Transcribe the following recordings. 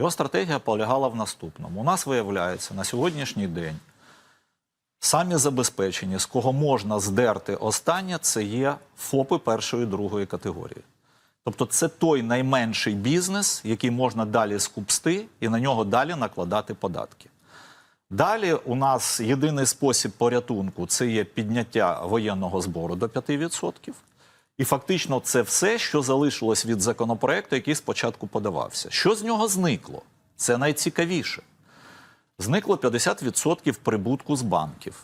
Його стратегія полягала в наступному. У нас виявляється на сьогоднішній день самі забезпечені, з кого можна здерти останнє, це є ФОПи першої другої категорії. Тобто це той найменший бізнес, який можна далі скупсти і на нього далі накладати податки. Далі у нас єдиний спосіб порятунку це є підняття воєнного збору до 5%. І фактично це все, що залишилось від законопроекту, який спочатку подавався. Що з нього зникло? Це найцікавіше. Зникло 50% прибутку з банків,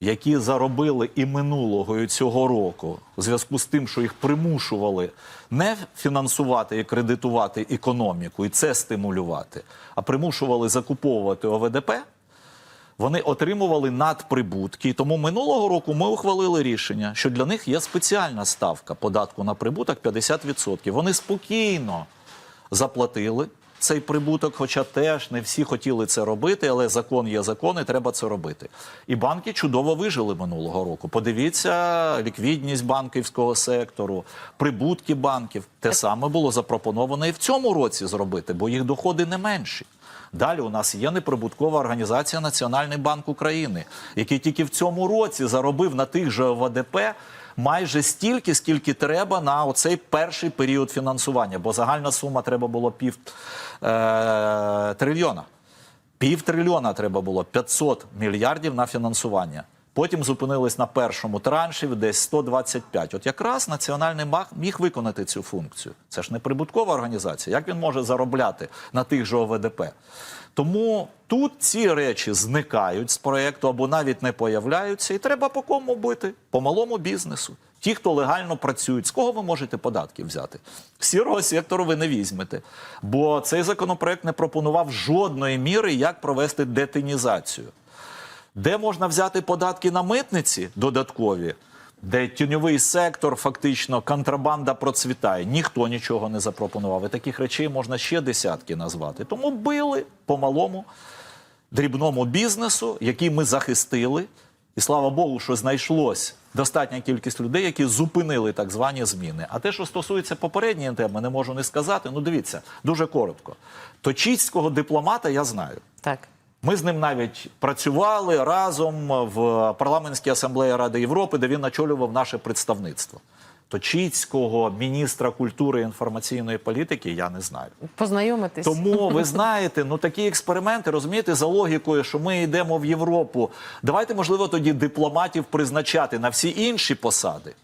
які заробили і минулого, і цього року, у зв'язку з тим, що їх примушували не фінансувати і кредитувати економіку, і це стимулювати, а примушували закуповувати ОВДП. Вони отримували надприбутки. Тому минулого року ми ухвалили рішення, що для них є спеціальна ставка податку на прибуток 50%. Вони спокійно заплатили цей прибуток, хоча теж не всі хотіли це робити, але закон є закон, і треба це робити. І банки чудово вижили минулого року. Подивіться, ліквідність банківського сектору, прибутки банків. Те саме було запропоновано і в цьому році зробити, бо їх доходи не менші. Далі у нас є неприбуткова організація Національний банк України, який тільки в цьому році заробив на тих же ОВДП майже стільки, скільки треба на оцей перший період фінансування, бо загальна сума треба було пів е, трильйона. Пів трильйона треба було 500 мільярдів на фінансування. Потім зупинились на першому транші десь 125. От якраз Національний банк міг виконати цю функцію. Це ж не прибуткова організація. Як він може заробляти на тих же ОВДП? Тому тут ці речі зникають з проєкту або навіть не появляються, і треба по кому бити? По малому бізнесу. Ті, хто легально працюють, з кого ви можете податки взяти? Сірого сектору ви не візьмете. Бо цей законопроект не пропонував жодної міри, як провести детинізацію. Де можна взяти податки на митниці додаткові, де тіньовий сектор, фактично контрабанда процвітає. Ніхто нічого не запропонував. І таких речей можна ще десятки назвати. Тому били по малому дрібному бізнесу, який ми захистили. І слава Богу, що знайшлось достатня кількість людей, які зупинили так звані зміни. А те, що стосується попередньої теми, не можу не сказати. Ну, дивіться, дуже коротко. Точицького дипломата я знаю. Так. Ми з ним навіть працювали разом в парламентській асамблеї Ради Європи, де він очолював наше представництво. Точицького міністра культури і інформаційної політики я не знаю. Познайомитись. Тому ви знаєте, ну такі експерименти розумієте за логікою, що ми йдемо в Європу. Давайте, можливо, тоді дипломатів призначати на всі інші посади.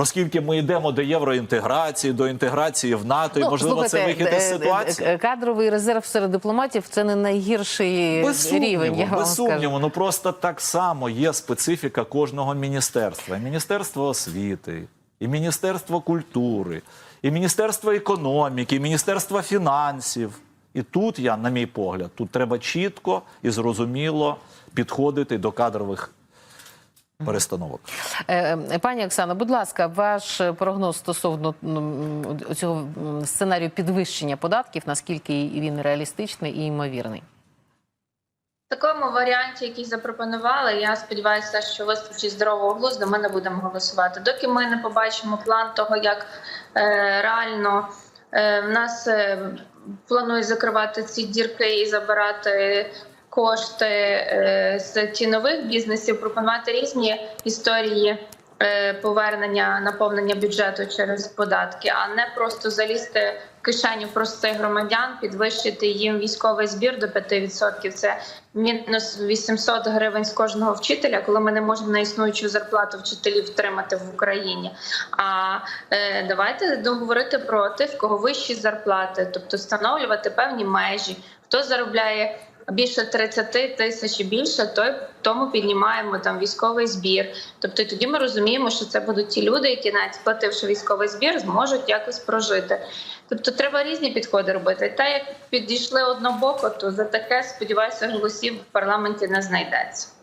Оскільки ми йдемо до євроінтеграції, до інтеграції в НАТО, і можливо це вихід із е, ситуації. е, Кадровий резерв серед дипломатів це не найгірший Без рівень. сумніву, Я вам без скажу. Ну просто так само є специфіка кожного міністерства. І Міністерство освіти, і Міністерство культури, і Міністерство економіки, і Міністерство фінансів. І тут я, на мій погляд, тут треба чітко і зрозуміло підходити до кадрових перестановок. Е, е, Пані Оксано, будь ласка, ваш прогноз стосовно цього сценарію підвищення податків, наскільки він реалістичний і ймовірний? В такому варіанті, який запропонували, я сподіваюся, що вистачить здорового глузду, ми не будемо голосувати. Доки ми не побачимо план того, як е, реально е, в нас е, планують закривати ці дірки і забирати кошти е, з тінових бізнесів, пропонувати різні історії. е, Повернення наповнення бюджету через податки, а не просто залізти в кишеню простих громадян, підвищити їм військовий збір до 5%. Це мінус 800 гривень з кожного вчителя, коли ми не можемо на існуючу зарплату вчителів втримати в Україні. А е, давайте договорити про тих, в кого вищі зарплати, тобто встановлювати певні межі, хто заробляє. Більше 30 тисяч і більше, то тому піднімаємо там військовий збір. Тобто тоді ми розуміємо, що це будуть ті люди, які навіть сплативши військовий збір, зможуть якось прожити. Тобто треба різні підходи робити. Та як підійшли однобоко, то за таке сподіваюся, голосів в парламенті не знайдеться.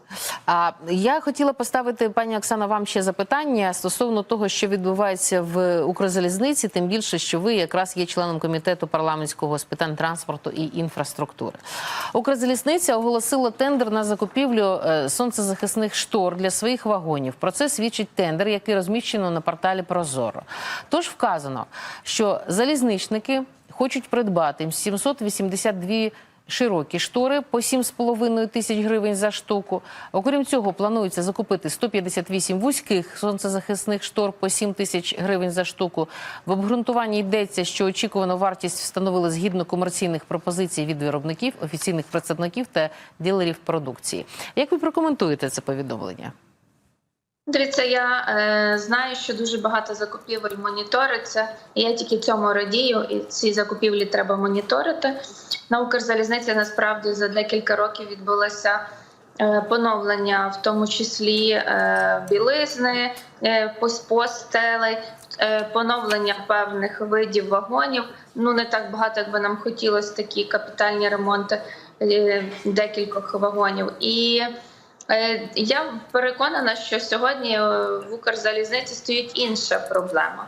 А я хотіла поставити пані Оксана вам ще запитання стосовно того, що відбувається в Укрзалізниці, тим більше, що ви якраз є членом комітету парламентського з питань транспорту і інфраструктури. Укрзалізниця оголосила тендер на закупівлю е, сонцезахисних штор для своїх вагонів. Про це свідчить тендер, який розміщено на порталі Прозоро. Тож вказано, що залізничники. хочуть придбати 782 широкі штори по 7,5 тисяч гривень за штуку. Окрім цього, планується закупити 158 вузьких сонцезахисних штор по 7 тисяч гривень за штуку. В обґрунтуванні йдеться, що очікувану вартість встановили згідно комерційних пропозицій від виробників, офіційних представників та дилерів продукції. Як ви прокоментуєте це повідомлення? Дивіться, я е, знаю, що дуже багато закупівель моніториться. і Я тільки цьому радію, і ці закупівлі треба моніторити. На Укрзалізниці насправді за декілька років відбулося е, поновлення, в тому числі е, білизни, е, пос- постелей, е, поновлення певних видів вагонів. Ну не так багато, як би нам хотілося, такі капітальні ремонти е, декількох вагонів. І Я переконана, що сьогодні е, в Укрзалізниці стоїть інша проблема.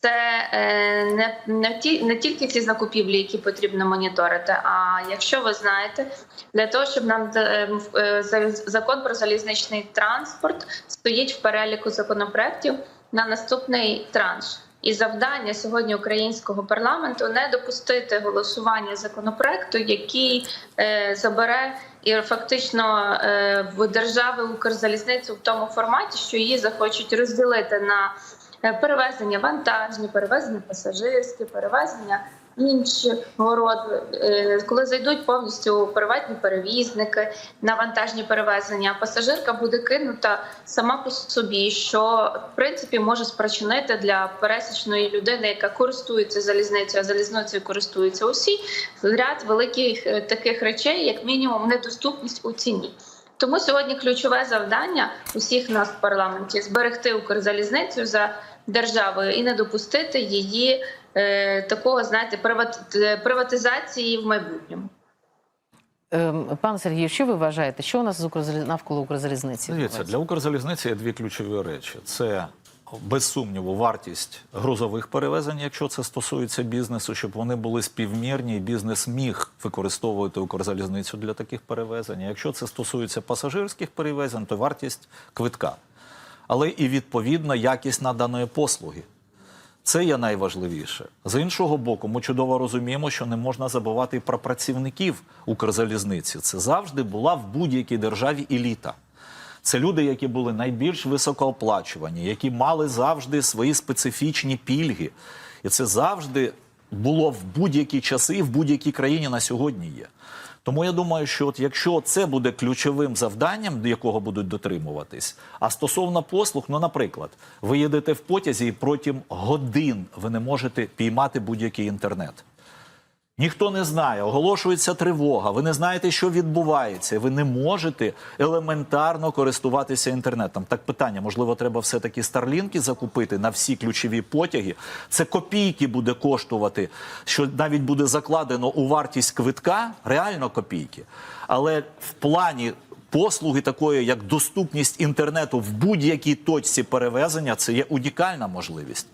Це е, не, не, ті, не тільки ці закупівлі, які потрібно моніторити. А якщо ви знаєте, для того, щоб нам е, е, закон про залізничний транспорт стоїть в переліку законопроєктів на наступний транш. І завдання сьогодні українського парламенту не допустити голосування законопроекту, який е, забере і фактично е, в держави Укрзалізницю в тому форматі, що її захочуть розділити на перевезення вантажні, перевезення пасажирські, перевезення іншого роду, Е, коли зайдуть повністю приватні перевізники на вантажні перевезення, пасажирка буде кинута сама по собі, що в принципі може спричинити для пересічної людини, яка користується залізницею, а залізницею користуються усі, ряд великих е, таких речей, як мінімум, недоступність у ціні. Тому сьогодні ключове завдання усіх нас в парламенті зберегти Укрзалізницю за державою і не допустити її е, такого, знаєте, е, приватизації в майбутньому. Пан Пане Сергію, що ви вважаєте? Що у нас з Укрзаліз... навколо Укрзалізниці? Дивіться, для Укрзалізниці є дві ключові речі: це без сумніву вартість грузових перевезень, якщо це стосується бізнесу, щоб вони були співмірні, і бізнес міг використовувати Укрзалізницю для таких перевезень. Якщо це стосується пасажирських перевезень, то вартість квитка, але і відповідно якість наданої послуги. Це є найважливіше. З іншого боку, ми чудово розуміємо, що не можна забувати і про працівників Укрзалізниці. Це завжди була в будь-якій державі еліта. Це люди, які були найбільш високооплачувані, які мали завжди свої специфічні пільги. І це завжди було в будь-які часи в будь-якій країні на сьогодні є. Тому я думаю, що от якщо це буде ключовим завданням, до якого будуть дотримуватись, а стосовно послуг, ну, наприклад, ви їдете в потязі і протягом годин ви не можете піймати будь-який інтернет. Ніхто не знає, оголошується тривога. Ви не знаєте, що відбувається. Ви не можете елементарно користуватися інтернетом. Так питання, можливо, треба все-таки старлінки закупити на всі ключові потяги. Це копійки буде коштувати, що навіть буде закладено у вартість квитка, реально копійки. Але в плані послуги такої, як доступність інтернету в будь-якій точці перевезення, це є унікальна можливість.